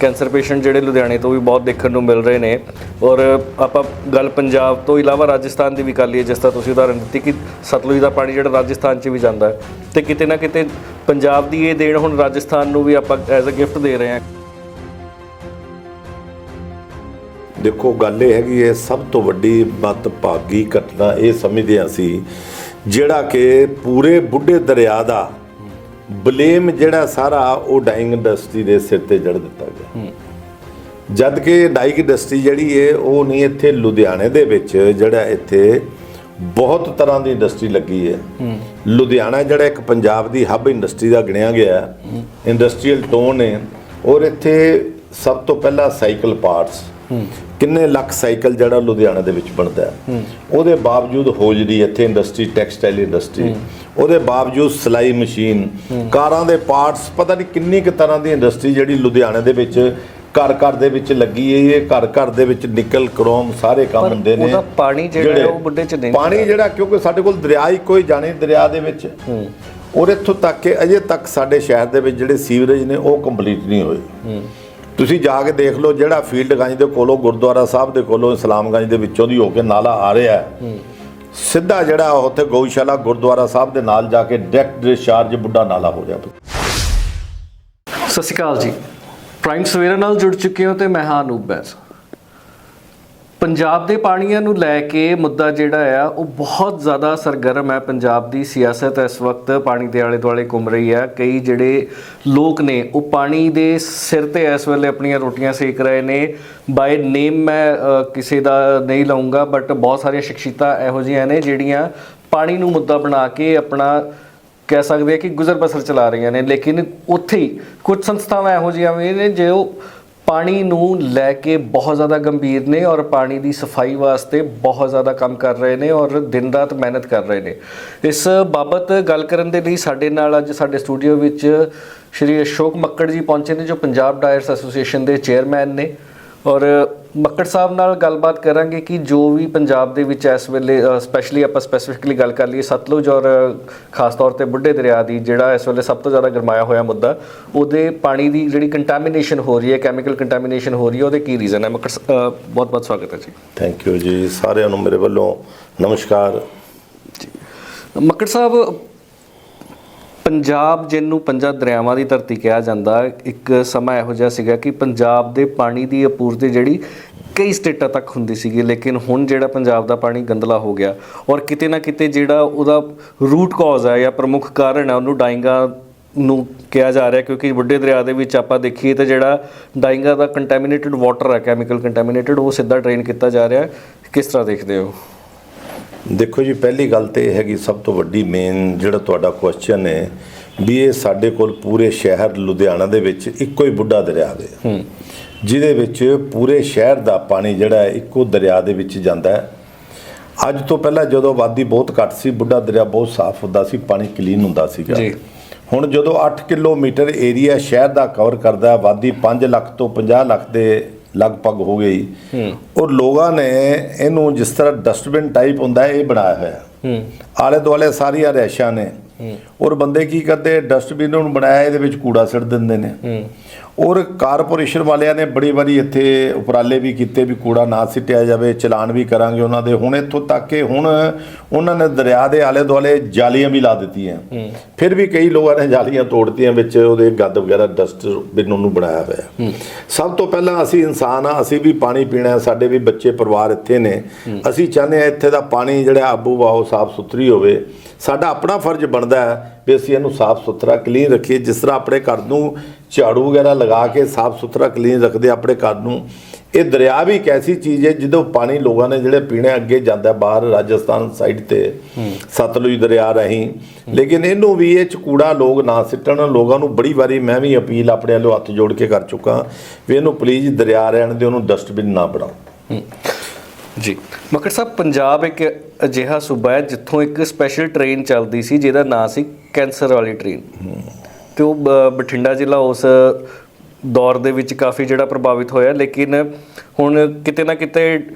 Cancer patient ਜਿਹੜੇ ਲੁਧਿਆਣੇ ਤੋਂ ਵੀ ਬਹੁਤ ਦੇਖਣ ਨੂੰ ਮਿਲ ਰਹੇ ਨੇ। ਔਰ ਆਪਾਂ ਗੱਲ ਪੰਜਾਬ ਤੋਂ ਇਲਾਵਾ ਰਾਜਸਥਾਨ ਦੀ ਵੀ ਕਰ ਲਈਏ, ਜਿਸ ਤਰ੍ਹਾਂ ਤੁਸੀਂ ਉਦਾਹਰਨ ਦਿੱਤੀ ਕਿ ਸਤਲੁਜ ਦਾ ਪਾਣੀ ਜਿਹੜਾ ਰਾਜਸਥਾਨ 'ਚ ਵੀ ਜਾਂਦਾ ਹੈ। ਤੇ ਕਿਤੇ ਨਾ ਕਿਤੇ ਪੰਜਾਬ ਦੀ ਇਹ ਦੇਣ ਹੁਣ ਰਾਜਸਥਾਨ ਨੂੰ ਵੀ ਆਪਾਂ ਐਜ਼ ਅ ਗਿਫਟ ਦੇ ਰਹੇ ਹਾਂ। ਦੇਖੋ, ਗੱਲ ਇਹ ਹੈਗੀ ਹੈ, ਸਭ ਤੋਂ ਵੱਡੀ ਭਾਗੀ ਘਟਨਾ ਇਹ ਸਮਝਦੇ ਹਾਂ ਅਸੀਂ, ਜਿਹੜਾ ਕਿ ਪੂਰੇ ਬੁੱਢੇ ਦਰਿਆ ਦਾ ਬਲੇਮ ਜਿਹੜਾ ਸਾਰਾ ਉਹ ਡਾਈਂਗ ਇੰਡਸਟਰੀ ਦੇ ਸਿਰ ਤੇ ਜੜ ਦਿੱਤਾ ਗਿਆ। ਜਦ ਕਿ ਡਾਈਂਗ ਇੰਡਸਟਰੀ ਜਿਹੜੀ ਹੈ ਉਹ ਨਹੀਂ ਇੱਥੇ ਲੁਧਿਆਣੇ ਦੇ ਵਿੱਚ ਜਿਹੜਾ ਇੱਥੇ ਬਹੁਤ ਤਰ੍ਹਾਂ ਦੀ ਇੰਡਸਟਰੀ ਲੱਗੀ ਹੈ। ਲੁਧਿਆਣਾ ਜਿਹੜਾ ਇੱਕ ਪੰਜਾਬ ਦੀ ਹੱਬ ਇੰਡਸਟਰੀ ਦਾ ਗਿਣਿਆ ਗਿਆ ਹੈ। ਇੰਡਸਟਰੀਅਲ ਟੋਨ ਹੈ ਔਰ ਇੱਥੇ ਸਭ ਤੋਂ ਪਹਿਲਾਂ ਸਾਈਕਲ ਪਾਰਟਸ। ਕਿੰਨੇ ਲੱਖ ਸਾਈਕਲ ਜਿਹੜਾ ਲੁਧਿਆਣਾ ਦੇ ਵਿੱਚ ਬਣਦਾ ਹੈ। ਉਹਦੇ ਬਾਵਜੂਦ ਹੋਜਰੀ ਇੱਥੇ ਇੰਡਸਟਰੀ ਟੈਕਸਟਾਈਲ ਇੰਡਸਟਰੀ ਉਹਦੇ ਬਾਵਜੂਦ ਸਲਾਈ ਮਸ਼ੀਨ ਕਾਰਾਂ ਦੇ ਪਾਰਟਸ ਪਤਾ ਨਹੀਂ ਕਿੰਨੀ ਕੁ ਤਰ੍ਹਾਂ ਦੀ ਇੰਡਸਟਰੀ ਜਿਹੜੀ ਲੁਧਿਆਣੇ ਦੇ ਵਿੱਚ ਘਰ ਘਰ ਦੇ ਵਿੱਚ ਲੱਗੀ ਹੈ ਇਹ ਘਰ ਘਰ ਦੇ ਵਿੱਚ ਨਿਕਲ ਕ੍ਰੋਮ ਸਾਰੇ ਕੰਮ ਹੁੰਦੇ ਨੇ ਉਹਦਾ ਪਾਣੀ ਜਿਹੜਾ ਉਹ ਬੁੱਢੇ 'ਚ ਨਹੀਂ ਪਾਣੀ ਜਿਹੜਾ ਕਿਉਂਕਿ ਸਾਡੇ ਕੋਲ ਦਰਿਆ ਹੀ ਕੋਈ ਜਾਣੇ ਦਰਿਆ ਦੇ ਵਿੱਚ। ਔਰ ਇੱਥੋਂ ਤੱਕ ਕਿ ਅਜੇ ਤੱਕ ਸਾਡੇ ਸ਼ਹਿਰ ਦੇ ਵਿੱਚ ਜਿਹੜੇ ਸੀਵਰੇਜ ਨੇ ਉਹ ਕੰਪਲੀਟ ਨਹੀਂ ਹੋਏ। ਤੁਸੀਂ ਜਾ ਕੇ ਦੇਖ ਲਓ ਜਿਹੜਾ ਫੀਲਡਗੰਜ ਦੇ ਕੋਲੋਂ ਗੁਰਦੁਆਰਾ ਸਾਹਿਬ ਦੇ ਕੋਲੋਂ ਇਸਲਾਮਗੰਜ ਦੇ ਵਿੱਚੋਂ ਦੀ ਹੋ ਕੇ ਨਾਲਾ ਆ ਰਿਹਾ ਸਿੱਧਾ ਜਿਹੜਾ ਉੱਥੇ ਗਊਸ਼ਾਲਾ ਗੁਰਦੁਆਰਾ ਸਾਹਿਬ ਦੇ ਨਾਲ ਜਾ ਕੇ ਡਾਇਰੈਕਟ ਡਿਸਚਾਰਜ ਬੁੱਢਾ ਨਾਲਾ ਹੋ ਰਿਹਾ। ਸਤਿ ਸ਼੍ਰੀ ਅਕਾਲ ਜੀ। ਪ੍ਰਾਈਮ ਸਵੇਰਾ ਨਾਲ ਜੁੜ ਚੁੱਕੇ ਹੋ ਤੇ ਮੈਂ ਹਾਂ ਅਨੂਪ ਬੈਂਸ। ਪੰਜਾਬ ਦੇ ਪਾਣੀਆਂ ਨੂੰ ਲੈ ਕੇ ਮੁੱਦਾ ਜਿਹੜਾ ਆ, ਉਹ ਬਹੁਤ ਜ਼ਿਆਦਾ ਸਰਗਰਮ ਹੈ। ਪੰਜਾਬ ਦੀ ਸਿਆਸਤ ਇਸ ਵਕਤ ਪਾਣੀ ਦੇ ਆਲੇ ਦੁਆਲੇ ਘੁੰਮ ਰਹੀ ਹੈ। ਕਈ ਜਿਹੜੇ ਲੋਕ ਨੇ, ਉਹ ਪਾਣੀ ਦੇ ਸਿਰ ਤੇ ਇਸ ਵੇਲੇ ਆਪਣੀਆਂ ਰੋਟੀਆਂ ਸੇਕ ਰਹੇ ਨੇ। ਬਾਈ ਨੇਮ ਮੈਂ ਕਿਸੇ ਦਾ ਨਹੀਂ ਲਾਉਂਗਾ ਬਟ ਬਹੁਤ ਸਾਰੀਆਂ ਸ਼ਖਸੀਅਤਾਂ ਇਹੋ ਜਿਹੀਆਂ ਨੇ, ਜਿਹੜੀਆਂ ਪਾਣੀ ਨੂੰ ਮੁੱਦਾ ਬਣਾ ਕੇ ਆਪਣਾ ਕਹਿ ਸਕਦੇ ਆ ਕਿ ਗੁਜ਼ਰ ਬਸਰ ਚਲਾ ਰਹੀਆਂ ਨੇ। ਲੇਕਿਨ ਉੱਥੇ ਹੀ ਕੁਝ ਸੰਸਥਾਵਾਂ ਇਹੋ ਜਿਹੀਆਂ ਵੀ ਨੇ, ਜੋ ਪਾਣੀ ਨੂੰ ਲੈ ਕੇ ਬਹੁਤ ਜ਼ਿਆਦਾ ਗੰਭੀਰ ਨੇ ਔਰ ਪਾਣੀ ਦੀ ਸਫ਼ਾਈ ਵਾਸਤੇ ਬਹੁਤ ਜ਼ਿਆਦਾ ਕੰਮ ਕਰ ਰਹੇ ਨੇ ਔਰ ਦਿਨ ਰਾਤ ਮਿਹਨਤ ਕਰ ਰਹੇ ਨੇ। ਇਸ ਬਾਬਤ ਗੱਲ ਕਰਨ ਦੇ ਲਈ ਸਾਡੇ ਨਾਲ ਅੱਜ ਸਾਡੇ ਸਟੂਡੀਓ ਵਿੱਚ ਸ਼੍ਰੀ ਅਸ਼ੋਕ ਮੱਕੜ ਜੀ ਪਹੁੰਚੇ ਨੇ, ਜੋ ਪੰਜਾਬ ਡਾਇਰਸ ਐਸੋਸੀਏਸ਼ਨ ਦੇ ਚੇਅਰਮੈਨ ਨੇ। ਔਰ ਮੱਕੜ ਸਾਹਿਬ ਨਾਲ ਗੱਲਬਾਤ ਕਰਾਂਗੇ ਕਿ ਜੋ ਵੀ ਪੰਜਾਬ ਦੇ ਵਿੱਚ ਇਸ ਵੇਲੇ ਸਪੈਸ਼ਲੀ ਆਪਾਂ ਸਪੈਸੀਫਿਕਲੀ ਗੱਲ ਕਰ ਲਈਏ ਸਤਲੁਜ ਔਰ ਖਾਸ ਤੌਰ ਤੇ ਬੁੱਢੇ ਦਰਿਆ ਦੀ ਜਿਹੜਾ ਇਸ ਵੇਲੇ ਸਭ ਤੋਂ ਜ਼ਿਆਦਾ ਗਰਮਾਇਆ ਹੋਇਆ ਮੁੱਦਾ ਉਹਦੇ ਪਾਣੀ ਦੀ ਜਿਹੜੀ ਕੰਟੈਮੀਨੇਸ਼ਨ ਹੋ ਰਹੀ ਹੈ ਕੈਮੀਕਲ ਕੰਟੈਮੀਨੇਸ਼ਨ ਹੋ ਰਹੀ ਹੈ ਉਹਦੇ ਕੀ ਰੀਜ਼ਨ ਹੈ? ਮੱਕੜ ਬਹੁਤ ਬਹੁਤ ਸਵਾਗਤ ਹੈ ਜੀ। ਥੈਂਕ ਯੂ ਜੀ ਸਾਰਿਆਂ ਨੂੰ ਮੇਰੇ ਵੱਲੋਂ ਨਮਸਕਾਰ। ਮੱਕੜ ਸਾਹਿਬ ਪੰਜਾਬ ਜਿਹਨੂੰ ਪੰਜਾਂ ਦਰਿਆਵਾਂ ਦੀ ਧਰਤੀ ਕਿਹਾ ਜਾਂਦਾ, ਇੱਕ ਸਮਾਂ ਇਹੋ ਜਿਹਾ ਸੀਗਾ ਕਿ ਪੰਜਾਬ ਦੇ ਪਾਣੀ ਦੀ ਆਪੂਰਤੀ ਜਿਹੜੀ ਕਈ ਸਟੇਟਾਂ ਤੱਕ ਹੁੰਦੀ ਸੀਗੀ, ਲੇਕਿਨ ਹੁਣ ਜਿਹੜਾ ਪੰਜਾਬ ਦਾ ਪਾਣੀ ਗੰਦਲਾ ਹੋ ਗਿਆ ਔਰ ਕਿਤੇ ਨਾ ਕਿਤੇ ਜਿਹੜਾ ਉਹਦਾ ਰੂਟ ਕਾਜ਼ ਹੈ ਜਾਂ ਪ੍ਰਮੁੱਖ ਕਾਰਨ ਹੈ ਉਹਨੂੰ ਡਾਈਂਗਾ ਨੂੰ ਕਿਹਾ ਜਾ ਰਿਹਾ ਕਿਉਂਕਿ ਵੱਡੇ ਦਰਿਆ ਦੇ ਵਿੱਚ ਆਪਾਂ ਦੇਖੀਏ ਤਾਂ ਜਿਹੜਾ ਡਾਈਂਗਾ ਦਾ ਕੰਟੈਮੀਨੇਟਡ ਵਾਟਰ ਹੈ ਕੈਮੀਕਲ ਕੰਟੈਮੀਨੇਟਡ ਉਹ ਸਿੱਧਾ ਡਰੇਨ ਕੀਤਾ ਜਾ ਰਿਹਾ। ਕਿਸ ਤਰ੍ਹਾਂ ਦੇਖਦੇ ਹੋ? ਦੇਖੋ ਜੀ ਪਹਿਲੀ ਗੱਲ ਤੇ ਇਹ ਹੈਗੀ ਸਭ ਤੋਂ ਵੱਡੀ ਮੇਨ ਜਿਹੜਾ ਤੁਹਾਡਾ ਕੁਐਸਚਨ ਹੈ ਵੀ ਇਹ ਸਾਡੇ ਕੋਲ ਪੂਰੇ ਸ਼ਹਿਰ ਲੁਧਿਆਣਾ ਦੇ ਵਿੱਚ ਇੱਕੋ ਹੀ ਬੁੱਢਾ ਦਰਿਆ ਹੈ। ਜਿਹਦੇ ਵਿੱਚ ਪੂਰੇ ਸ਼ਹਿਰ ਦਾ ਪਾਣੀ ਜਿਹੜਾ ਹੈ ਇੱਕੋ ਦਰਿਆ ਦੇ ਵਿੱਚ ਜਾਂਦਾ ਹੈ। ਅੱਜ ਤੋਂ ਪਹਿਲਾਂ ਜਦੋਂ ਆਬਾਦੀ ਬਹੁਤ ਘੱਟ ਸੀ ਬੁੱਢਾ ਦਰਿਆ ਬਹੁਤ ਸਾਫ਼ ਹੁੰਦਾ ਸੀ ਪਾਣੀ ਕਲੀਨ ਹੁੰਦਾ ਸੀਗਾ। ਜੀ। ਹੁਣ ਜਦੋਂ 8 ਕਿਲੋਮੀਟਰ ਏਰੀਆ ਸ਼ਹਿਰ ਦਾ ਕਵਰ ਕਰਦਾ ਆਬਾਦੀ 5 ਲੱਖ ਤੋਂ 50 ਲੱਖ ਦੇ ਲਗਭਗ ਹੋ ਗਈ। ਔਰ ਲੋਕਾਂ ਨੇ ਇਹਨੂੰ ਜਿਸ ਤਰ੍ਹਾਂ ਡਸਟਬਿਨ ਟਾਈਪ ਹੁੰਦਾ ਹੈ, ਇਹ ਬਣਾਇਆ ਹੋਇਆ। ਹੈ। ਆਲੇ ਦੁਆਲੇ ਸਾਰੀਆਂ ਰੈਸ਼ਾਂ ਨੇ। ਔਰ ਬੰਦੇ ਕੀ ਕਰਦੇ ਡਸਟਬਿਨ ਨੂੰ ਬਣਾਇਆ ਇਹਦੇ ਵਿੱਚ ਕੂੜਾ ਸਿੱਟ ਦਿੰਦੇ ਨੇ। ਔਰ ਕਾਰਪੋਰੇਸ਼ਨ ਵਾਲਿਆਂ ਨੇ ਬੜੀ ਵਾਰੀ ਇੱਥੇ ਉਪਰਾਲੇ ਵੀ ਕੀਤੇ ਵੀ ਕੂੜਾ ਨਾ ਸਿੱਟਿਆ ਜਾਵੇ ਚਲਾਨ ਵੀ ਕਰਾਂਗੇ ਉਹਨਾਂ ਦੇ। ਹੁਣ ਇੱਥੋਂ ਤੱਕ ਕਿ ਹੁਣ ਉਹਨਾਂ ਨੇ ਦਰਿਆ ਦੇ ਆਲੇ ਦੁਆਲੇ ਜਾਲੀਆਂ ਵੀ ਲਾ ਦਿੱਤੀਆਂ। ਫਿਰ ਵੀ ਕਈ ਲੋਕਾਂ ਨੇ ਜਾਲੀਆਂ ਤੋੜਤੀਆਂ ਵਿੱਚ ਉਹਦੇ ਗੰਦ ਵਗੈਰਾ ਡਸਟਬਿਨ ਨੂੰ ਬਣਾਇਆ ਹੋਇਆ। ਸਭ ਤੋਂ ਪਹਿਲਾਂ ਅਸੀਂ ਇਨਸਾਨ ਆ ਅਸੀਂ ਵੀ ਪਾਣੀ ਪੀਣਾ ਸਾਡੇ ਵੀ ਬੱਚੇ ਪਰਿਵਾਰ ਇੱਥੇ ਨੇ। ਅਸੀਂ ਚਾਹੁੰਦੇ ਆ ਇੱਥੇ ਦਾ ਪਾਣੀ ਜਿਹੜਾ ਆਬੂ ਵਾਹੋ ਸਾਫ਼ ਸੁਥਰੀ ਹੋਵੇ। ਸਾਡਾ ਆਪਣਾ ਫਰਜ਼ ਬਣਦਾ ਹੈ ਵੀ ਅਸੀਂ ਇਹਨੂੰ ਸਾਫ਼ ਸੁਥਰਾ ਕਲੀਨ ਰੱਖੀਏ। ਜਿਸ ਤਰ੍ਹਾਂ ਆਪਣੇ ਘਰ ਨੂੰ ਝਾੜੂ ਵਗੈਰਾ ਲਗਾ ਕੇ ਸਾਫ਼ ਸੁਥਰਾ ਕਲੀਨ ਰੱਖਦੇ ਆਪਣੇ ਘਰ ਨੂੰ। ਇਹ ਦਰਿਆ ਵੀ ਇੱਕ ਐਸੀ ਚੀਜ਼ ਹੈ ਜਿਹਦੋਂ ਪਾਣੀ ਲੋਕਾਂ ਨੇ ਜਿਹੜੇ ਪੀਣੇ ਅੱਗੇ ਜਾਂਦਾ ਬਾਹਰ ਰਾਜਸਥਾਨ ਸਾਈਡ ਤੇ ਸਤਲੁਜ ਦਰਿਆ ਰਾਹੀਂ। ਲੇਕਿਨ ਇਹਨੂੰ ਵੀ ਇਹ ਚ ਕੂੜਾ ਲੋਕ ਨਾ ਸਿੱਟਣ। ਲੋਕਾਂ ਨੂੰ ਬੜੀ ਵਾਰੀ ਮੈਂ ਵੀ ਅਪੀਲ ਆਪਣੇ ਵੱਲੋਂ ਹੱਥ ਜੋੜ ਕੇ ਕਰ ਚੁੱਕਾ। ਵੀ ਇਹਨੂੰ ਪਲੀਜ਼ ਦਰਿਆ ਰਹਿਣ ਦੇ ਉਹਨੂੰ ਡਸਟਬਿਨ ਨਾ ਬਣਾਓ। ਜੀ। ਮੱਕੜ ਸਾਹਿਬ, ਪੰਜਾਬ ਇੱਕ ਅਜਿਹਾ ਸੂਬਾ ਹੈ ਜਿੱਥੋਂ ਇੱਕ ਸਪੈਸ਼ਲ ਟ੍ਰੇਨ ਚੱਲਦੀ ਸੀ, ਜਿਹਦਾ ਨਾਂ ਸੀ ਕੈਂਸਰ ਵਾਲੀ ਟ੍ਰੇਨ ਤੇ ਉਹ ਬ- ਬਠਿੰਡਾ ਜ਼ਿਲ੍ਹਾ ਉਸ ਦੌਰ ਦੇ ਵਿੱਚ ਕਾਫੀ ਜਿਹੜਾ ਪ੍ਰਭਾਵਿਤ ਹੋਇਆ, ਲੇਕਿਨ ਹੁਣ ਕਿਤੇ ਨਾ ਕਿਤੇ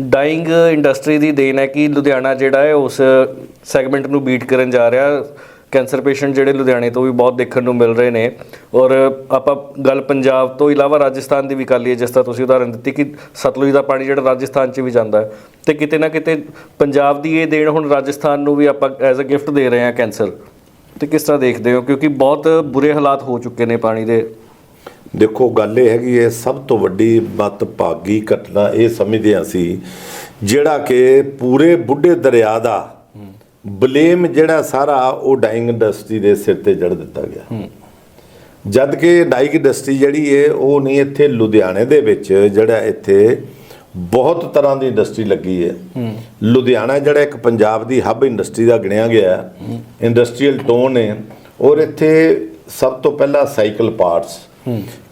ਡਾਈਂਗ ਇੰਡਸਟਰੀ ਦੀ ਦੇਣ ਹੈ ਕਿ ਲੁਧਿਆਣਾ ਜਿਹੜਾ ਹੈ, ਉਸ ਸੈਗਮੈਂਟ ਨੂੰ ਬੀਟ ਕਰਨ ਜਾ ਰਿਹਾ। ਕੈਂਸਰ ਪੇਸ਼ੈਂਟ ਜਿਹੜੇ ਲੁਧਿਆਣੇ ਤੋਂ ਵੀ ਬਹੁਤ ਦੇਖਣ ਨੂੰ ਮਿਲ ਰਹੇ ਨੇ। ਔਰ ਆਪਾਂ ਗੱਲ ਪੰਜਾਬ ਤੋਂ ਇਲਾਵਾ ਰਾਜਸਥਾਨ ਦੀ ਵੀ ਕਰ ਲਈਏ, ਜਿਸ ਤਰ੍ਹਾਂ ਤੁਸੀਂ ਉਦਾਹਰਨ ਦਿੱਤੀ ਕਿ ਸਤਲੁਜ ਦਾ ਪਾਣੀ ਜਿਹੜਾ ਰਾਜਸਥਾਨ 'ਚ ਵੀ ਜਾਂਦਾ ਹੈ। ਤੇ ਕਿਤੇ ਨਾ ਕਿਤੇ ਪੰਜਾਬ ਦੀ ਇਹ ਦੇਣ ਹੁਣ ਰਾਜਸਥਾਨ ਨੂੰ ਵੀ ਆਪਾਂ ਐਜ਼ ਅ ਗਿਫਟ ਦੇ ਰਹੇ ਹਾਂ ਕੈਂਸਰ। ਤੇ ਕਿਸ ਤਰ੍ਹਾਂ ਦੇਖਦੇ ਹੋ? ਕਿਉਂਕਿ ਬਹੁਤ ਬੁਰੇ ਹਾਲਾਤ ਹੋ ਚੁੱਕੇ ਨੇ ਪਾਣੀ ਦੇ। ਦੇਖੋ, ਗੱਲ ਇਹ ਹੈਗੀ ਹੈ, ਸਭ ਤੋਂ ਵੱਡੀ ਮਤ ਭਾਗੀ ਘਟਨਾ ਇਹ ਸਮਝਦੇ ਹਾਂ ਅਸੀਂ, ਜਿਹੜਾ ਕਿ ਪੂਰੇ ਬੁੱਢੇ ਦਰਿਆ ਦਾ ਬਲੇਮ ਜਿਹੜਾ ਸਾਰਾ ਉਹ ਡਾਈਂਗ ਇੰਡਸਟਰੀ ਦੇ ਸਿਰ ਤੇ ਜੜ ਦਿੱਤਾ ਗਿਆ। ਜਦ ਕਿ ਡਾਈਂਗ ਇੰਡਸਟਰੀ ਜਿਹੜੀ ਹੈ ਉਹ ਨਹੀਂ ਇੱਥੇ ਲੁਧਿਆਣੇ ਦੇ ਵਿੱਚ ਜਿਹੜਾ ਇੱਥੇ ਬਹੁਤ ਤਰ੍ਹਾਂ ਦੀ ਇੰਡਸਟਰੀ ਲੱਗੀ ਹੈ। ਲੁਧਿਆਣਾ ਜਿਹੜਾ ਇੱਕ ਪੰਜਾਬ ਦੀ ਹੱਬ ਇੰਡਸਟਰੀ ਦਾ ਗਿਣਿਆ ਗਿਆ। ਇੰਡਸਟਰੀਅਲ ਟੋਨ ਹੈ ਔਰ ਇੱਥੇ ਸਭ ਤੋਂ ਪਹਿਲਾਂ ਸਾਈਕਲ ਪਾਰਟਸ।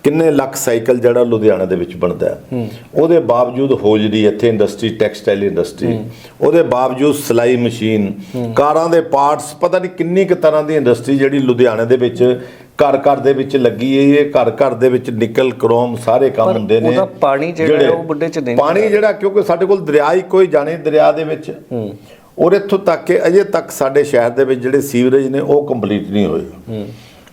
ਕਿੰਨੇ ਲੱਖ ਸਾਈਕਲ ਜਿਹੜਾ ਲੁਧਿਆਣਾ ਦੇ ਵਿੱਚ ਬਣਦਾ ਹੈ। ਉਹਦੇ ਬਾਵਜੂਦ ਹੋਜਰੀ ਇੱਥੇ ਇੰਡਸਟਰੀ ਟੈਕਸਟਾਈਲ ਇੰਡਸਟਰੀ ਉਹਦੇ ਬਾਵਜੂਦ ਸਿਲਾਈ ਮਸ਼ੀਨ ਕਾਰਾਂ ਦੇ ਪਾਰਟਸ ਪਤਾ ਨਹੀਂ ਕਿੰਨੀ ਕੁ ਤਰ੍ਹਾਂ ਦੀ ਇੰਡਸਟਰੀ ਜਿਹੜੀ ਲੁਧਿਆਣੇ ਦੇ ਵਿੱਚ ਘਰ ਘਰ ਦੇ ਵਿੱਚ ਲੱਗੀ ਹੈ ਇਹ ਘਰ ਘਰ ਦੇ ਵਿੱਚ ਨਿਕਲ ਕ੍ਰੋਮ ਸਾਰੇ ਕੰਮ ਹੁੰਦੇ ਨੇ। ਉਹਦਾ ਪਾਣੀ ਜਿਹੜੇ- ਉਹ ਬੁੱਢੇ ਚ ਨਹੀਂ ਪਾਣੀ ਜਿਹੜਾ ਕਿਉਂਕਿ ਸਾਡੇ ਕੋਲ ਦਰਿਆ ਹੀ ਕੋਈ ਜਾਣੇ ਦਰਿਆ ਦੇ ਵਿੱਚ। ਔਰ ਇੱਥੋਂ ਤੱਕ ਕਿ ਅਜੇ ਤੱਕ ਸਾਡੇ ਸ਼ਹਿਰ ਦੇ ਵਿੱਚ ਜਿਹੜੇ ਸੀਵਰੇਜ ਨੇ ਉਹ ਕੰਪਲੀਟ ਨਹੀਂ ਹੋਏ।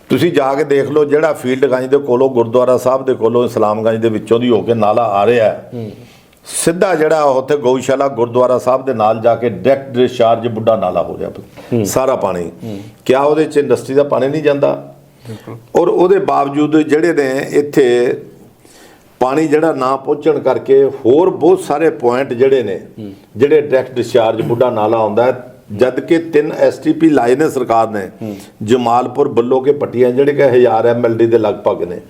ਤੁਸੀਂ ਜਾ ਕੇ ਦੇਖ ਲਓ ਜਿਹੜਾ ਫੀਲਡਗੰਜ ਦੇ ਕੋਲੋਂ ਗੁਰਦੁਆਰਾ ਸਾਹਿਬ ਦੇ ਕੋਲੋਂ ਇਸਲਾਮਗੰਜ ਦੇ ਵਿੱਚੋਂ ਦੀ ਹੋ ਕੇ ਨਾਲਾ ਆ ਰਿਹਾ ਹੈ। ਸਿੱਧਾ ਜਿਹੜਾ ਉੱਥੇ ਗਊਸ਼ਾਲਾ ਗੁਰਦੁਆਰਾ ਸਾਹਿਬ ਦੇ ਨਾਲ ਜਾ ਕੇ ਡਾਇਰੈਕਟ ਡਿਸਚਾਰਜ ਬੁੱਢਾ ਨਾਲਾ ਹੋ ਰਿਹਾ ਸਾਰਾ ਪਾਣੀ। ਕਿਆ ਉਹਦੇ ਚ ਇੰਡਸਟਰੀ ਦਾ ਪਾਣੀ ਨਹੀਂ ਜਾਂਦਾ? ਔਰ ਉਹਦੇ ਬਾਵਜੂਦ ਜਿਹੜੇ ਨੇ ਇੱਥੇ ਪਾਣੀ ਜਿਹੜਾ ਨਾ ਪਹੁੰਚਣ ਕਰਕੇ ਹੋਰ ਬਹੁਤ ਸਾਰੇ ਪੁਆਇੰਟ ਜਿਹੜੇ ਨੇ ਜਿਹੜੇ ਡਾਇਰੈਕਟ ਡਿਸਚਾਰਜ ਬੁੱਢਾ ਨਾਲਾ ਆਉਂਦਾ ਹੈ ਜਦ ਕਿ ਤਿੰਨ ਐਸਟੀਪੀ ਲਾਏ ਨੇ ਸਰਕਾਰ ਨੇ ਜਮਾਲਪੁਰ ਬੱਲੋ ਕੇ ਪੱਟੀਆਂ ਜਿਹੜੇ ਕਿ 1000 ਐਮਐਲਡੀ ਦੇ ਲਗਭਗ ਨੇ।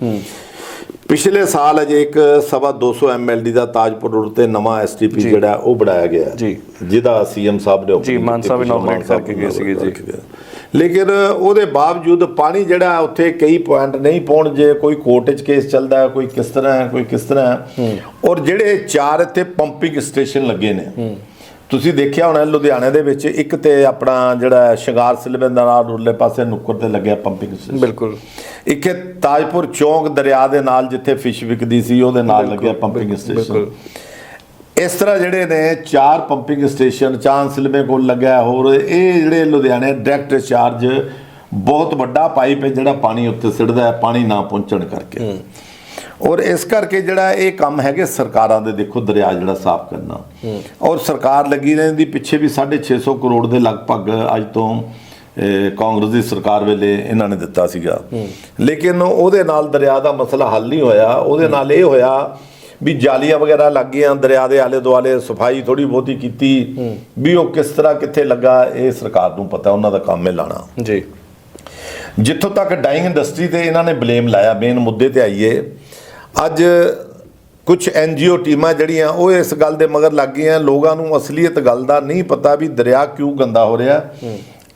ਪਿਛਲੇ ਸਾਲ ਅਜੇ ਇੱਕ ਸਵਾ 200 ਐਮਐਲਡੀ ਦਾ ਤਾਜਪੁਰ ਰੋਡ ਤੇ ਨਵਾਂ ਐਸਟੀਪੀ ਜਿਹੜਾ ਉਹ ਬਣਾਇਆ ਗਿਆ। ਜੀ। ਜਿਹਦਾ ਸੀਐਮ ਸਾਹਿਬ ਨੇ ਜੀ, ਮਾਨ ਸਾਹਿਬ ਸਾਹਿਬ ਕਰਕੇ ਗਏ ਸੀਗੇ, ਜੀ। ਲੇਕਿਨ ਉਹਦੇ ਬਾਵਜੂਦ ਪਾਣੀ ਜਿਹੜਾ ਉੱਥੇ ਕਈ ਪੁਆਇੰਟ ਨਹੀਂ ਪਹੁੰਚ ਜੇ ਕੋਈ ਕੋਰਟ 'ਚ ਕੇਸ ਚੱਲਦਾ ਹੈ ਕੋਈ ਕਿਸ ਤਰ੍ਹਾਂ ਕੋਈ ਕਿਸ ਤਰ੍ਹਾਂ। ਹੈ। ਔਰ ਜਿਹੜੇ ਚਾਰ ਇੱਥੇ ਪੰਪਿੰਗ ਸਟੇਸ਼ਨ ਲੱਗੇ ਨੇ ਤੁਸੀਂ ਦੇਖਿਆ ਹੋਣਾ ਲੁਧਿਆਣੇ ਦੇ ਵਿੱਚ ਇੱਕ ਤੇ ਆਪਣਾ ਜਿਹੜਾ ਸ਼ਿੰਗਾਰ ਸਿਲਵੇ ਦਾ ਨਾਲ ਉਰਲੇ ਪਾਸੇ ਨੁੱਕਰ ਤੇ ਲੱਗਿਆ ਪੰਪਿੰਗ ਸਟੇਸ਼ਨ ਬਿਲਕੁਲ। ਇੱਕ ਤਾਜਪੁਰ ਚੌਂਕ ਦਰਿਆ ਦੇ ਨਾਲ ਜਿੱਥੇ ਫਿਸ਼ ਵਿਕਦੀ ਸੀ ਉਹਦੇ ਨਾਲ ਲੱਗਿਆ ਪੰਪਿੰਗ ਸਟੇਸ਼ਨ ਬਿਲਕੁਲ। ਇਸ ਤਰ੍ਹਾਂ ਜਿਹੜੇ ਨੇ ਚਾਰ ਪੰਪਿੰਗ ਸਟੇਸ਼ਨ ਚਾਂਦ ਸਿਲਮੇ ਕੋਲ ਲੱਗਿਆ ਹੋਰ ਇਹ ਜਿਹੜੇ ਲੁਧਿਆਣੇ ਡਾਇਰੈਕਟ ਚਾਰਜ ਬਹੁਤ ਵੱਡਾ ਪਾਈਪ ਹੈ ਜਿਹੜਾ ਪਾਣੀ ਉੱਤੇ ਸਿੱਟਦਾ ਹੈ ਪਾਣੀ ਨਾ ਪਹੁੰਚਣ ਕਰਕੇ। ਔਰ ਇਸ ਕਰਕੇ ਜਿਹੜਾ ਇਹ ਕੰਮ ਹੈਗੇ ਸਰਕਾਰਾਂ ਦੇ ਦੇਖੋ ਦਰਿਆ ਜਿਹੜਾ ਸਾਫ਼ ਕਰਨਾ। ਔਰ ਸਰਕਾਰ ਲੱਗੀ ਰਹਿੰਦੀ ਪਿੱਛੇ ਵੀ 650 ਕਰੋੜ ਦੇ ਲਗਭਗ ਅੱਜ ਤੋਂ ਕਾਂਗਰਸ ਦੀ ਸਰਕਾਰ ਵੇਲੇ ਇਹਨਾਂ ਨੇ ਦਿੱਤਾ ਸੀਗਾ। ਲੇਕਿਨ ਉਹਦੇ ਨਾਲ ਦਰਿਆ ਦਾ ਮਸਲਾ ਹੱਲ ਨਹੀਂ ਹੋਇਆ। ਉਹਦੇ ਨਾਲ ਇਹ ਹੋਇਆ ਵੀ ਜਾਲੀਆਂ ਵਗੈਰਾ ਲੱਗ ਗਈਆਂ ਦਰਿਆ ਦੇ ਆਲੇ ਦੁਆਲੇ ਸਫ਼ਾਈ ਥੋੜੀ ਬਹੁਤੀ ਕੀਤੀ। ਵੀ ਉਹ ਕਿਸ ਤਰ੍ਹਾਂ ਕਿੱਥੇ ਲੱਗਾ ਇਹ ਸਰਕਾਰ ਨੂੰ ਪਤਾ ਉਹਨਾਂ ਦਾ ਕੰਮ ਹੈ ਲਾਣਾ। ਜੀ। ਜਿੱਥੋਂ ਤੱਕ ਡਾਈਂਗ ਇੰਡਸਟਰੀ ਤੇ ਇਹਨਾਂ ਨੇ ਬਲੇਮ ਲਾਇਆ ਮੇਨ ਮੁੱਦੇ ਤੇ ਆਈਏ ਅੱਜ ਕੁਝ ਐਨਜੀਓ ਟੀਮਾਂ ਜਿਹੜੀਆਂ ਉਹ ਇਸ ਗੱਲ ਦੇ ਮਗਰ ਲੱਗ ਗਈਆਂ। ਲੋਕਾਂ ਨੂੰ ਅਸਲੀਅਤ ਗੱਲ ਦਾ ਨਹੀਂ ਪਤਾ ਵੀ ਦਰਿਆ ਕਿਉਂ ਗੰਦਾ ਹੋ ਰਿਹਾ।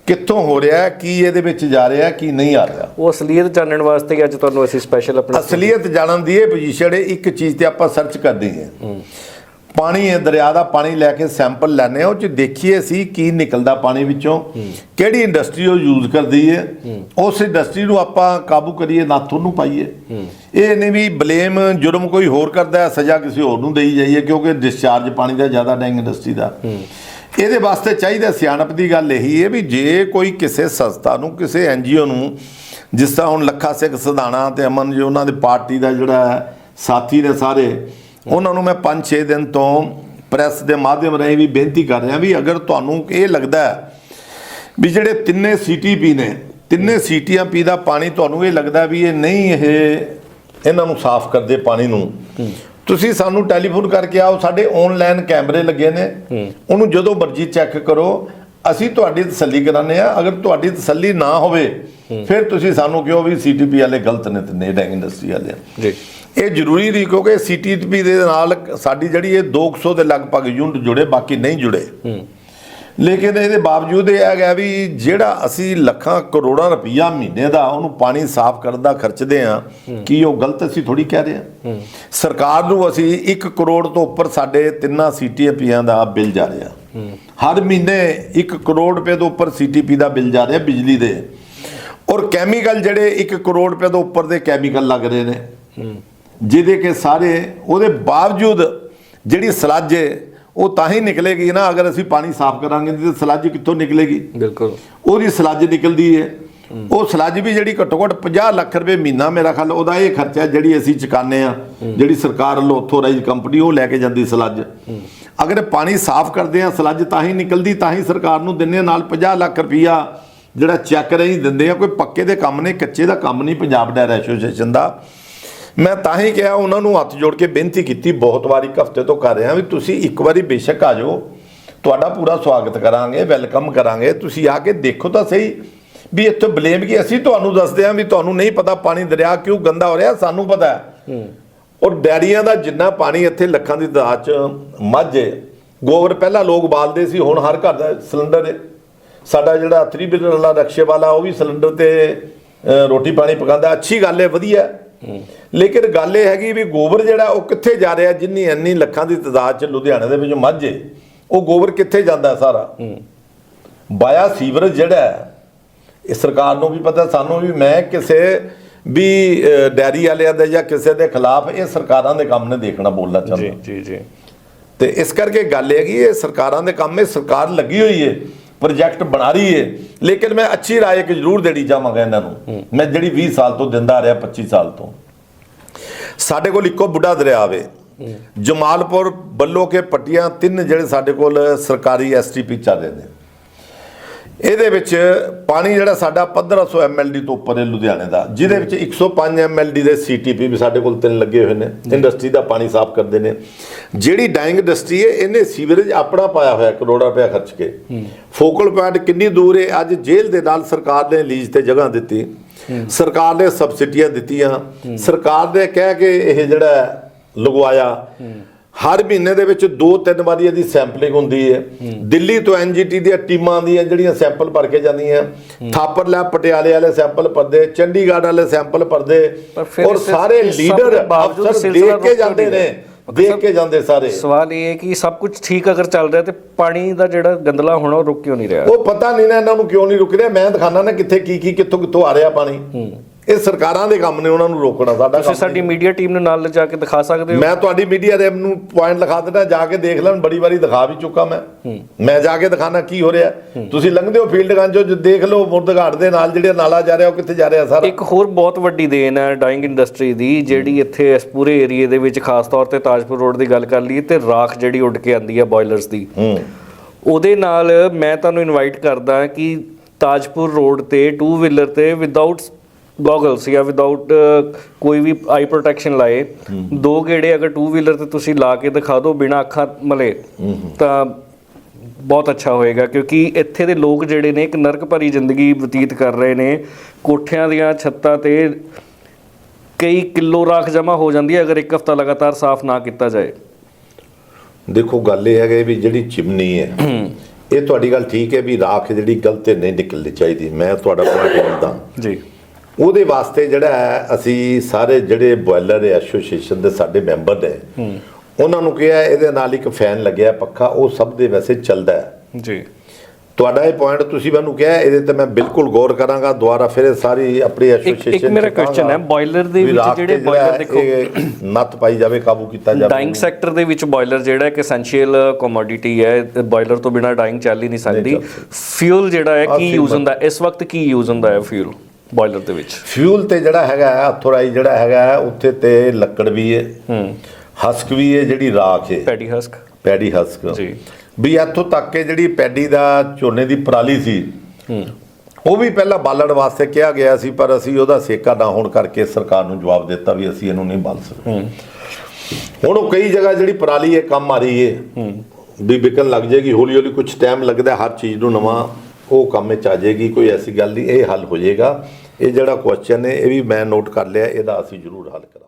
ਕਿੱਥੋਂ ਹੋ ਰਿਹਾ ਕੀ ਇਹਦੇ ਵਿੱਚ ਜਾ ਰਿਹਾ ਕੀ ਨਹੀਂ ਆ ਰਿਹਾ। ਉਹ ਅਸਲੀਅਤ ਜਾਣਨ ਵਾਸਤੇ ਅੱਜ ਤੁਹਾਨੂੰ ਅਸੀਂ ਸਪੈਸ਼ਲ ਆਪਣਾ ਅਸਲੀਅਤ ਜਾਣਨ ਦੀ ਇਹ ਪੋਜੀਸ਼ਨ ਹੈ ਇੱਕ ਚੀਜ਼ ਤੇ ਆਪਾਂ ਸਰਚ ਕਰਦੇ ਹਾਂ। ਪਾਣੀ ਹੈ ਦਰਿਆ ਦਾ ਪਾਣੀ ਲੈ ਕੇ ਸੈਂਪਲ ਲੈਣੇ ਉਹ ਚ ਦੇਖੀਏ ਸੀ ਕੀ ਨਿਕਲਦਾ ਪਾਣੀ ਵਿੱਚੋਂ, ਕਿਹੜੀ ਇੰਡਸਟਰੀ ਉਹ ਯੂਜ਼ ਕਰਦੀ ਹੈ ਉਸ ਇੰਡਸਟਰੀ ਨੂੰ ਆਪਾਂ ਕਾਬੂ ਕਰੀਏ, ਨਾਥੋਂ ਨੂੰ ਪਾਈਏ। ਇਹ ਨਹੀਂ ਵੀ ਬਲੇਮ, ਜੁਰਮ ਕੋਈ ਹੋਰ ਕਰਦਾ ਹੈ, ਸਜ਼ਾ ਕਿਸੇ ਹੋਰ ਨੂੰ ਦੇਈ ਜਾਈਏ, ਕਿਉਂਕਿ ਡਿਸਚਾਰਜ ਪਾਣੀ ਦਾ ਜ਼ਿਆਦਾ ਡੈਂਗ ਇੰਡਸਟਰੀ ਦਾ। ਇਹਦੇ ਵਾਸਤੇ ਚਾਹੀਦਾ ਸਿਆਣਪ ਦੀ ਗੱਲ ਇਹੀ ਹੈ ਵੀ ਜੇ ਕੋਈ ਕਿਸੇ ਸੰਸਥਾ ਨੂੰ, ਕਿਸੇ ਐਨਜੀਓ ਨੂੰ, ਜਿਸ ਤਰ੍ਹਾਂ ਹੁਣ ਲੱਖਾ ਸਿੰਘ ਸਧਾਣਾ ਤੇ ਅਮਨ ਜੀ, ਉਹਨਾਂ ਦੇ ਪਾਰਟੀ ਦਾ ਜਿਹੜਾ ਸਾਥੀ ਨੇ ਸਾਰੇ ਉਹਨਾਂ ਨੂੰ ਮੈਂ 5-6 ਦਿਨ ਤੋਂ ਪ੍ਰੈਸ ਦੇ ਮਾਧਿਅਮ ਰਾਹੀਂ ਵੀ ਬੇਨਤੀ ਕਰ ਰਿਹਾ ਵੀ ਅਗਰ ਤੁਹਾਨੂੰ ਇਹ ਲੱਗਦਾ ਹੈ ਵੀ ਜਿਹੜੇ ਤਿੰਨੇ ਸੀਟੀਪੀ ਨੇ ਤਿੰਨੇ ਸੀਟੀਆਂ ਪੀ ਦਾ ਪਾਣੀ ਤੁਹਾਨੂੰ ਇਹ ਲੱਗਦਾ ਵੀ ਇਹ ਨਹੀਂ ਇਹ ਇਹਨਾਂ ਨੂੰ ਸਾਫ਼ ਕਰਦੇ ਪਾਣੀ ਨੂੰ ਤੁਸੀਂ ਸਾਨੂੰ ਟੈਲੀਫੋਨ ਕਰਕੇ ਆਓ ਸਾਡੇ ਆਨਲਾਈਨ ਕੈਮਰੇ ਲੱਗੇ ਨੇ ਉਹਨੂੰ ਜਦੋਂ ਮਰਜ਼ੀ ਚੈੱਕ ਕਰੋ ਅਸੀਂ ਤੁਹਾਡੀ ਤਸੱਲੀ ਕਰਾਉਂਦੇ ਆ ਅਗਰ ਤੁਹਾਡੀ ਤਸੱਲੀ ਨਾ ਹੋਵੇ ਫਿਰ ਤੁਸੀਂ ਸਾਨੂੰ ਕਿਹੋ ਵੀ ਸੀਟੀਪੀ ਵਾਲੇ ਗਲਤ ਨੇ ਤੇ ਨੇ ਡੈਂਗ ਇੰਡਸਟਰੀ ਵਾਲੇ ਜੀ। ਇਹ ਜ਼ਰੂਰੀ ਨਹੀਂ ਕਿਉਂਕਿ ਸੀਟੀਪੀ ਦੇ ਨਾਲ ਸਾਡੀ ਜਿਹੜੀ ਇਹ 200 ਦੇ ਲਗਭਗ ਯੂਨਿਟ ਜੁੜੇ ਬਾਕੀ ਨਹੀਂ ਜੁੜੇ। ਲੇਕਿਨ ਇਹਦੇ ਬਾਵਜੂਦ ਇਹ ਹੈਗਾ ਵੀ ਜਿਹੜਾ ਅਸੀਂ ਲੱਖਾਂ ਕਰੋੜਾਂ ਰੁਪਈਆ ਮਹੀਨੇ ਦਾ ਉਹਨੂੰ ਪਾਣੀ ਸਾਫ਼ ਕਰਨ ਦਾ ਖਰਚਦੇ ਆ ਕੀ ਉਹ ਗਲਤ ਅਸੀਂ ਥੋੜੀ ਕਹਿ ਰਹੇ ਆ ਸਰਕਾਰ ਨੂੰ ਅਸੀਂ 1 ਕਰੋੜ ਤੋਂ ਉੱਪਰ ਸਾਡੇ ਤਿੰਨਾਂ ਸੀਟੀਪੀਆਂ ਦਾ ਬਿੱਲ ਜਾ ਰਿਹਾ। ਹਰ ਮਹੀਨੇ 1 ਕਰੋੜ ਰੁਪਏ ਤੋਂ ਉੱਪਰ ਸੀਟੀਪੀ ਦਾ ਬਿੱਲ ਜਾ ਰਿਹਾ ਬਿਜਲੀ ਦੇ। ਔਰ ਕੈਮੀਕਲ ਜਿਹੜੇ 1 ਕਰੋੜ ਰੁਪਏ ਤੋਂ ਉੱਪਰ ਦੇ ਕੈਮੀਕਲ ਲੱਗ ਰਹੇ ਨੇ। ਜਿਹਦੇ ਕਿ ਸਾਰੇ ਉਹਦੇ ਬਾਵਜੂਦ ਜਿਹੜੀ ਸਲੱਜ ਹੈ ਉਹ ਤਾਂ ਹੀ ਨਿਕਲੇਗੀ ਨਾ ਅਗਰ ਅਸੀਂ ਪਾਣੀ ਸਾਫ਼ ਕਰਾਂਗੇ ਤੇ ਸਲੱਜ ਕਿੱਥੋਂ ਨਿਕਲੇਗੀ? ਬਿਲਕੁਲ। ਉਹਦੀ ਸਲੱਜ ਨਿਕਲਦੀ ਹੈ। ਉਹ ਸਲੱਜ ਵੀ ਜਿਹੜੀ ਘੱਟੋ ਘੱਟ 50 ਲੱਖ ਰੁਪਏ ਮਹੀਨਾ ਮੇਰਾ ਖਿਆਲ ਉਹਦਾ ਇਹ ਖਰਚਾ ਜਿਹੜੀ ਅਸੀਂ ਚੁਕਾਉਂਦੇ ਆ ਜਿਹੜੀ ਸਰਕਾਰ ਵੱਲੋਂ ਆਥੋਰਾਈਜ਼ ਕੰਪਨੀ ਉਹ ਲੈ ਕੇ ਜਾਂਦੀ ਸਲੱਜ। ਅਗਰ ਪਾਣੀ ਸਾਫ਼ ਕਰਦੇ ਆ ਸਲੱਜ ਤਾਂ ਹੀ ਨਿਕਲਦੀ ਤਾਂ ਹੀ ਸਰਕਾਰ ਨੂੰ ਆ ਨਾਲ 50 ਲੱਖ ਰੁਪਈਆ ਜਿਹੜਾ ਚੈੱਕ ਰਹੀ ਦਿੰਦੇ ਆ ਕੋਈ ਪੱਕੇ ਦੇ ਕੰਮ ਨੇ ਕੱਚੇ ਦਾ ਕੰਮ ਨਹੀਂ ਪੰਜਾਬ ਡਾਇਰ ਐਸੋਸੀਏਸ਼ਨ ਦਾ। ਮੈਂ ਤਾਂ ਹੀ ਕਿਹਾ ਉਹਨਾਂ ਨੂੰ ਹੱਥ ਜੋੜ ਕੇ ਬੇਨਤੀ ਕੀਤੀ ਬਹੁਤ ਵਾਰ ਇੱਕ ਹਫ਼ਤੇ ਤੋਂ ਕਰ ਰਿਹਾ ਵੀ ਤੁਸੀਂ ਇੱਕ ਵਾਰੀ ਬੇਸ਼ੱਕ ਆ ਜਾਓ। ਤੁਹਾਡਾ ਪੂਰਾ ਸਵਾਗਤ ਕਰਾਂਗੇ ਵੈਲਕਮ ਕਰਾਂਗੇ। ਤੁਸੀਂ ਆ ਕੇ ਦੇਖੋ ਤਾਂ ਸਹੀ ਵੀ ਇੱਥੇ ਬਲੇਮ ਕੀ ਅਸੀਂ ਤੁਹਾਨੂੰ ਦੱਸਦੇ ਹਾਂ ਵੀ ਤੁਹਾਨੂੰ ਨਹੀਂ ਪਤਾ ਪਾਣੀ ਦਰਿਆ ਕਿਉਂ ਗੰਦਾ ਹੋ ਰਿਹਾ ਸਾਨੂੰ ਪਤਾ ਹੈ। ਔਰ ਡੈਰੀਆਂ ਦਾ ਜਿੰਨਾ ਪਾਣੀ ਇੱਥੇ ਲੱਖਾਂ ਦੀ ਤਾਦਾਦ ਚ ਮੱਝ ਗੋਬਰ ਪਹਿਲਾਂ ਲੋਕ ਬਾਲਦੇ ਸੀ ਹੁਣ ਹਰ ਘਰ ਦਾ ਸਿਲੰਡਰ ਹੈ ਸਾਡਾ ਜਿਹੜਾ 3 ਬਿਲਰ ਵਾਲਾ ਰਕਸ਼ੇ ਵਾਲਾ ਉਹ ਵੀ ਸਿਲੰਡਰ ਤੇ ਰੋਟੀ ਪਾਣੀ ਪਕਾਉਂਦਾ ਅੱਛੀ ਗੱਲ ਹੈ ਵਧੀਆ। ਲੇਕਿਨ ਗੱਲ ਇਹ ਹੈਗੀ ਵੀ ਗੋਬਰ ਜਿਹੜਾ ਉਹ ਕਿੱਥੇ ਜਾ ਰਿਹਾ? ਜਿੰਨੀ ਇੰਨੀ ਲੱਖਾਂ ਦੀ ਤਾਦਾਦ ਚ ਲੁਧਿਆਣੇ ਦੇ ਵਿੱਚ ਮੱਝ ਉਹ ਗੋਬਰ ਕਿੱਥੇ ਜਾਂਦਾ ਸਾਰਾ? ਬਾਇਆ ਸੀਵਰੇਜ ਜਿਹੜਾ ਇਹ ਸਰਕਾਰ ਨੂੰ ਵੀ ਪਤਾ ਸਾਨੂੰ ਵੀ ਮੈਂ ਕਿਸੇ ਵੀ ਡੈਰੀ ਵਾਲਿਆਂ ਦੇ ਜਾਂ ਕਿਸੇ ਦੇ ਖਿਲਾਫ ਇਹ ਸਰਕਾਰਾਂ ਦੇ ਕੰਮ ਨੇ ਦੇਖਣਾ ਬੋਲਣਾ ਚਾਹੁੰਦਾ। ਜੀ ਜੀ ਤੇ ਇਸ ਕਰਕੇ ਗੱਲ ਇਹ ਹੈਗੀ ਇਹ ਸਰਕਾਰਾਂ ਦੇ ਕੰਮ 'ਚ ਸਰਕਾਰ ਲੱਗੀ ਹੋਈ ਹੈ ਪ੍ਰੋਜੈਕਟ ਬਣਾ ਰਹੀ ਹੈ ਲੇਕਿਨ ਮੈਂ ਅੱਛੀ ਰਾਏ ਇੱਕ ਜ਼ਰੂਰ ਦੇਣੀ ਚਾਹਾਂਗਾ ਇਹਨਾਂ ਨੂੰ। ਮੈਂ ਜਿਹੜੀ 20 ਸਾਲ ਤੋਂ ਦਿੰਦਾ ਆ ਰਿਹਾ 25 ਸਾਲ ਤੋਂ। ਸਾਡੇ ਕੋਲ ਇੱਕੋ ਬੁੱਢਾ ਦਰਿਆ ਵੇ। ਜਮਾਲਪੁਰ ਬੱਲੋ ਕੇ ਪੱਟੀਆਂ ਤਿੰਨ ਜਿਹੜੇ ਸਾਡੇ ਕੋਲ ਸਰਕਾਰੀ ਐਸਟੀਪੀ ਚੱਲ ਰਹੇ ਨੇ। ਇਹਦੇ ਵਿੱਚ ਪਾਣੀ ਜਿਹੜਾ ਸਾਡਾ 1500 ਐਮਐਲਡੀ ਤੋਂ ਉੱਪਰ ਹੈ ਲੁਧਿਆਣੇ ਦਾ ਜਿਹਦੇ ਵਿੱਚ 105 ਐਮਐਲਡੀ ਦੇ ਸੀਟੀਪੀ ਵੀ ਸਾਡੇ ਕੋਲ ਤਿੰਨ ਲੱਗੇ ਹੋਏ ਨੇ ਇੰਡਸਟਰੀ ਦਾ ਪਾਣੀ ਸਾਫ਼ ਕਰਦੇ ਨੇ। ਜਿਹੜੀ ਡਾਈਂਗ ਇੰਡਸਟਰੀ ਹੈ ਇਹਨੇ ਸੀਵਰੇਜ ਆਪਣਾ ਪਾਇਆ ਹੋਇਆ ਕਰੋੜਾ ਰੁਪਇਆ ਖਰਚ ਕੇ। ਫੋਕਲ ਪੁਆਇੰਟ ਕਿੰਨੀ ਦੂਰ ਹੈ ਅੱਜ ਜੇਲ੍ਹ ਦੇ ਨਾਲ ਸਰਕਾਰ ਨੇ ਲੀਜ਼ ਤੇ ਜਗ੍ਹਾ ਦਿੱਤੀ। ਸਰਕਾਰ ਨੇ ਸਬਸਿਡੀਆਂ ਦਿੱਤੀਆਂ। ਸਰਕਾਰ ਨੇ ਕਹਿ ਕੇ ਇਹ ਜਿਹੜਾ ਲਗਵਾਇਆ। ਹਰ ਮਹੀਨੇ ਦੇ ਵਿੱਚ ਦੋ ਤਿੰਨ ਵਾਰੀ ਇਹਦੀ ਸੈਂਪਲਿੰਗ ਹੁੰਦੀ ਹੈ। ਦਿੱਲੀ ਤੋਂ ਐਨਜੀਟੀ ਦੀਆਂ ਟੀਮਾਂ ਦੀਆਂ ਜਿਹੜੀਆਂ ਸੈਂਪਲ ਭਰ ਕੇ ਜਾਂਦੀਆਂ ਥਾਪਰ ਲੈਬ ਪਟਿਆਲੇ ਵਾਲੇ ਸੈਂਪਲ ਭਰਦੇ ਚੰਡੀਗੜ੍ਹ ਵਾਲੇ ਸੈਂਪਲ ਭਰਦੇ ਔਰ ਸਾਰੇ ਲੀਡਰ ਅਫਸਰ ਦੇਖ ਕੇ ਜਾਂਦੇ ਨੇ। ਦੇਖ ਕੇ ਜਾਂਦੇ ਸਾਰੇ। ਸਵਾਲ ਇਹ ਹੈ ਕਿ ਸਭ ਕੁਝ ਠੀਕ ਅਗਰ ਚੱਲ ਰਿਹਾ ਤੇ ਪਾਣੀ ਦਾ ਜਿਹੜਾ ਗੰਦਲਾ ਹੋਣਾ ਉਹ ਰੁਕ ਕਿਉਂ ਨਹੀਂ ਰਿਹਾ? ਉਹ ਪਤਾ ਨਹੀਂ ਨਾ ਇਹਨਾਂ ਨੂੰ ਕਿਉਂ ਨਹੀਂ ਰੁਕ ਰਿਹਾ। ਮੈਂ ਦਿਖਾਣਾ ਨਾ ਕਿੱਥੇ ਕੀ ਕੀ ਕਿੱਥੋਂ ਕਿੱਥੋਂ ਆ ਰਿਹਾ ਪਾਣੀ। ਇਹ ਸਰਕਾਰਾਂ ਦੇ ਕੰਮ ਨੇ ਉਹਨਾਂ ਨੂੰ ਰੋਕਣਾ ਸਾਡਾ ਤੁਸੀਂ ਸਾਡੀ ਮੀਡੀਆ ਟੀਮ ਨੂੰ ਨਾਲ ਲਿਜਾ ਕੇ ਦਿਖਾ ਸਕਦੇ ਹੋ? ਮੈਂ ਤੁਹਾਡੀ ਮੀਡੀਆ ਦੇ ਨੂੰ ਪੁਆਇੰਟ ਲਿਖਾ ਦਿੰਦਾ ਜਾ ਕੇ ਦੇਖ ਲੈਣ ਬੜੀ ਵਾਰੀ ਦਿਖਾ ਵੀ ਚੁੱਕਾ ਮੈਂ। ਮੈਂ ਜਾ ਕੇ ਦਿਖਾਣਾ ਕੀ ਹੋ ਰਿਹਾ। ਤੁਸੀਂ ਲੰਘਦੇ ਹੋ ਫੀਲਡ ਗੰਜੋ ਜੋ ਦੇਖ ਲਓ ਮੁਰਦਘਾਟ ਦੇ ਨਾਲ ਜਿਹੜਾ ਨਾਲਾ ਜਾ ਰਿਹਾ ਉਹ ਕਿੱਥੇ ਜਾ ਰਿਹਾ ਸਾਰਾ? ਇੱਕ ਹੋਰ ਬਹੁਤ ਵੱਡੀ ਦੇਣ ਹੈ ਡਾਈਂਗ ਇੰਡਸਟਰੀ ਦੀ ਜਿਹੜੀ ਇੱਥੇ ਇਸ ਪੂਰੇ ਏਰੀਏ ਦੇ ਵਿੱਚ ਖਾਸ ਤੌਰ ਤੇ ਤਾਜਪੁਰ ਰੋਡ ਦੀ ਗੱਲ ਕਰ ਲਈਏ ਤੇ ਰਾਖ ਜਿਹੜੀ ਉੱਡ ਕੇ ਆਂਦੀ ਹੈ ਬਾਇਲਰਸ ਦੀ। ਉਹਦੇ ਨਾਲ ਮੈਂ ਤੁਹਾਨੂੰ ਇਨਵਾਈਟ ਕਰਦਾ ਕਿ ਤਾਜਪੁਰ ਰੋਡ ਤੇ ਟੂ ਵੀਲਰ ਤੇ ਵਿਦਆਊਟ ਗੋਗਲਸ ਜਾਂ ਵਿਦਆਊਟ ਕੋਈ ਵੀ ਆਈ ਪ੍ਰੋਟੈਕਸ਼ਨ ਲਾਏ। ਦੋ ਗੇੜੇ ਅਗਰ ਟੂ ਵੀਲਰ ਤੇ ਤੁਸੀਂ ਲਾ ਕੇ ਦਿਖਾ ਦਿਓ ਬਿਨਾ ਅੱਖਾਂ ਮਲੇ ਤਾਂ ਬਹੁਤ ਅੱਛਾ ਹੋਏਗਾ ਕਿਉਂਕਿ ਇੱਥੇ ਦੇ ਲੋਕ ਜਿਹੜੇ ਨੇ ਇੱਕ ਨਰਕ ਭਰੀ ਜ਼ਿੰਦਗੀ ਬਤੀਤ ਕਰ ਰਹੇ ਨੇ। ਕੋਠਿਆਂ ਦੀਆਂ ਛੱਤਾਂ ਤੇ ਕਈ ਕਿਲੋ ਰਾਖ ਜਮਾ ਹੋ ਜਾਂਦੀ ਹੈ ਅਗਰ ਇੱਕ ਹਫਤਾ ਲਗਾਤਾਰ ਸਾਫ਼ ਨਾ ਕੀਤਾ ਜਾਏ। ਦੇਖੋ ਗੱਲ ਇਹ ਹੈਗੇ ਵੀ ਜਿਹੜੀ ਚਿਮਨੀ ਹੈ ਇਹ ਤੁਹਾਡੀ ਗੱਲ ਠੀਕ ਹੈ ਵੀ ਰਾਖ ਜਿਹੜੀ ਗਲਤ ਨਹੀਂ ਨਿਕਲਣੀ ਚਾਹੀਦੀ। ਮੈਂ ਤੁਹਾਡਾ ਪੁਆਇੰਟ ਮੰਨਦਾ। ਜੀ। ਉਹਦੇ ਵਾਸਤੇ ਜਿਹੜਾ ਅਸੀਂ ਸਾਰੇ ਜਿਹੜੇ ਬੋਇਲਰ ਐਸੋਸੀਏਸ਼ਨ ਦੇ ਸਾਡੇ ਮੈਂਬਰ ਨੇ ਉਹਨਾਂ ਨੂੰ ਕਿਹਾ ਇਹਦੇ ਨਾਲ ਇੱਕ ਫੈਨ ਲੱਗਿਆ ਪੱਖਾ ਉਹ ਸਭ ਦੇ ਵੈਸੇ ਚੱਲਦਾ ਹੈ। ਜੀ। ਤੁਹਾਡਾ ਇਹ ਪੁਆਇੰਟ ਤੁਸੀਂ ਮੈਨੂੰ ਕਿਹਾ ਇਹਦੇ ਤੇ ਮੈਂ ਬਿਲਕੁਲ ਗੌਰ ਕਰਾਂਗਾ ਦੁਬਾਰਾ ਫਿਰ ਸਾਰੀ ਆਪਣੀ ਇੱਕ ਐਸੋਸੀਏਸ਼ਨ ਮੇਰਾ question ਹੈ, boiler ਦੇ ਵਿੱਚ ਜਿਹੜੇ boiler ਦੇਖੋ- ਨੱਤ ਪਾਈ ਜਾਵੇ ਕਾਬੂ ਕੀਤਾ ਜਾਵੇ। ਡਾਈਂਗ ਸੈਕਟਰ ਦੇ ਵਿੱਚ ਬਾਇਲਰ ਜਿਹੜਾ ਇੱਕ ਐਸੈਂਸ਼ੀਅਲ ਕਮੋਡਿਟੀ ਹੈ ਬਾਇਲਰ ਤੋਂ ਬਿਨਾ ਡਾਈਂਗ ਚੱਲ ਹੀ ਨਹੀਂ ਸਕਦੀ। ਫਿਊਲ ਜਿਹੜਾ ਹੈ ਕੀ ਯੂਜ਼ ਹੁੰਦਾ? ਇਸ ਵਕਤ ਕੀ ਯੂਜ਼ ਹੁੰਦਾ ਹੈ ਫਿਊਲ ਬਾਇਲਰ ਦੇ ਵਿੱਚ। ਫਿਊਲ ਤੇ ਜਿਹੜਾ ਹੈਗਾ ਹੈ ਹੱਥੋਰਾਈ ਜਿਹੜਾ ਹੈਗਾ ਉੱਥੇ ਤੇ ਲੱਕੜ ਵੀ ਹੈ। ਹੂੰ। ਹਸਕ ਵੀ ਹੈ ਜਿਹੜੀ ਰਾਖ ਹੈ। Paddy husk. Paddy husk. ਜੀ। ਵੀ ਇੱਥੋਂ ਤੱਕ ਕਿ ਜਿਹੜੀ ਪੈਡੀ ਦਾ ਝੋਨੇ ਦੀ ਪਰਾਲੀ ਸੀ ਹੂੰ। ਉਹ ਵੀ ਪਹਿਲਾਂ ਬਾਲਣ ਵਾਸਤੇ ਕਿਹਾ ਗਿਆ ਸੀ ਪਰ ਅਸੀਂ ਉਹਦਾ ਸੇਕਾ ਨਾ ਹੋਣ ਕਰਕੇ ਸਰਕਾਰ ਨੂੰ ਜਵਾਬ ਦਿੱਤਾ ਵੀ ਅਸੀਂ ਇਹਨੂੰ ਨਹੀਂ ਬਾਲ ਸਕਦੇ। ਹੁਣ ਉਹ ਕਈ ਜਗ੍ਹਾ ਜਿਹੜੀ ਪਰਾਲੀ ਹੈ ਕੰਮ ਆ ਰਹੀ ਹੈ। ਵੀ ਵਿਕਣ ਲੱਗ ਜਾਏਗੀ ਹੌਲੀ ਹੌਲੀ ਕੁਝ ਟਾਈਮ ਲੱਗਦਾ ਹਰ ਚੀਜ਼ ਨੂੰ ਨਵਾਂ ਉਹ ਕੰਮ ਵਿੱਚ ਆ ਜਾਏਗੀ, ਕੋਈ ਐਸੀ ਗੱਲ ਨਹੀਂ, ਇਹ ਹੱਲ ਹੋ ਜਾਏਗਾ। ਇਹ ਜਿਹੜਾ ਕੁਐਸਚਨ ਹੈ, ਇਹ ਵੀ ਮੈਂ ਨੋਟ ਕਰ ਲਿਆ, ਇਹਦਾ ਅਸੀਂ ਜ਼ਰੂਰ ਹੱਲ ਕਰਾਂਗੇ।